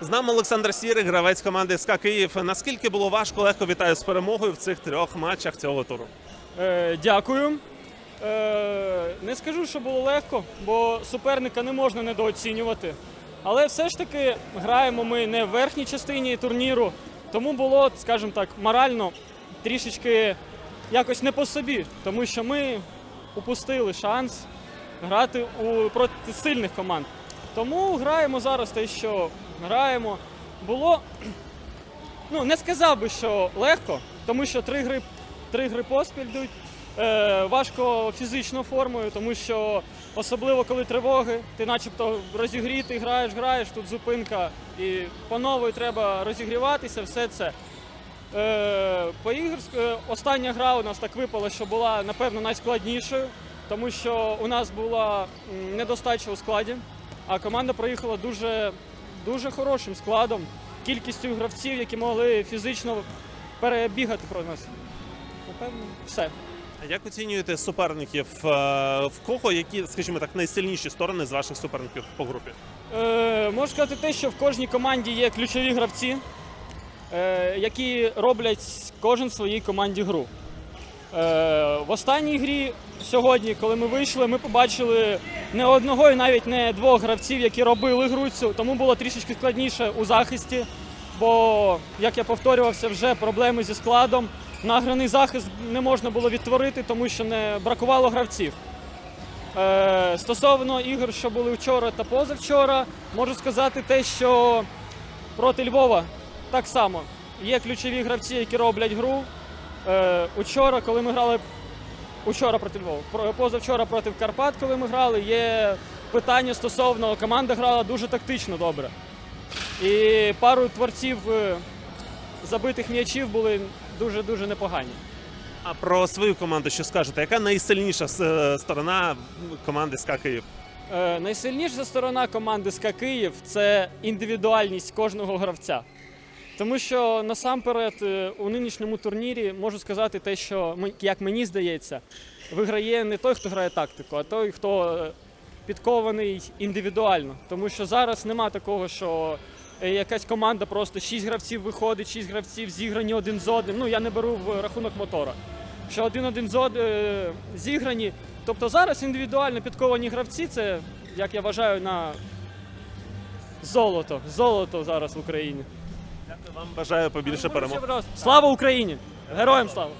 З нами Олександр Сірик, гравець команди СК Київ. Наскільки було важко, легко вітаю з перемогою в цих трьох матчах цього туру? Е, дякую. Е, не скажу, що було легко, бо суперника не можна недооцінювати. Але все ж таки граємо ми не в верхній частині турніру, тому було, скажімо так, морально трішечки якось не по собі, тому що ми упустили шанс грати у проти сильних команд. Тому граємо зараз те, що граємо. Було ну не сказав би, що легко, тому що три гри, три гри поспіль йдуть. Е, важко фізичною формою, тому що особливо коли тривоги, ти начебто розігрітий, граєш, граєш, тут зупинка, і по новій треба розігріватися, все це. Е, по ігр, е, остання гра у нас так випала, що була напевно найскладнішою, тому що у нас була недостача у складі, а команда проїхала дуже, дуже хорошим складом, кількістю гравців, які могли фізично перебігати про нас. Напевно, все. А Як оцінюєте суперників? Е, В кого які, скажімо так, найсильніші сторони з ваших суперників по групі? Е, можу сказати те, що в кожній команді є ключові гравці, е, які роблять кожен в своїй команді гру. Е, в останній грі сьогодні, коли ми вийшли, ми побачили не одного і навіть не двох гравців, які робили гру цю, тому було трішечки складніше у захисті. Бо, як я повторювався, вже проблеми зі складом. Награний захист не можна було відтворити, тому що не бракувало гравців. Е, стосовно ігор, що були вчора та позавчора, можу сказати те, що проти Львова так само є ключові гравці, які роблять гру. Е, учора, коли ми грали учора проти Львова, позавчора проти Карпат, коли ми грали, є питання стосовно команда грала дуже тактично добре. І пару творців е, забитих м'ячів були дуже-дуже непогані. А про свою команду що скажете? Яка найсильніша е, сторона команди СК Київ? Е, найсильніша сторона команди СКА Київ це індивідуальність кожного гравця. Тому що насамперед е, у нинішньому турнірі можу сказати те, що як мені здається, виграє не той, хто грає тактику, а той, хто е, підкований індивідуально. Тому що зараз нема такого, що е, якась команда просто 6 гравців виходить, 6 гравців зіграні один з одним. Ну я не беру в рахунок мотора. Що один-один з од... е, зіграні. Тобто зараз індивідуально підковані гравці це, як я вважаю, на золото. Золото зараз в Україні. Дякую вам, бажаю побільше перемог. Слава Україні! Героям слава!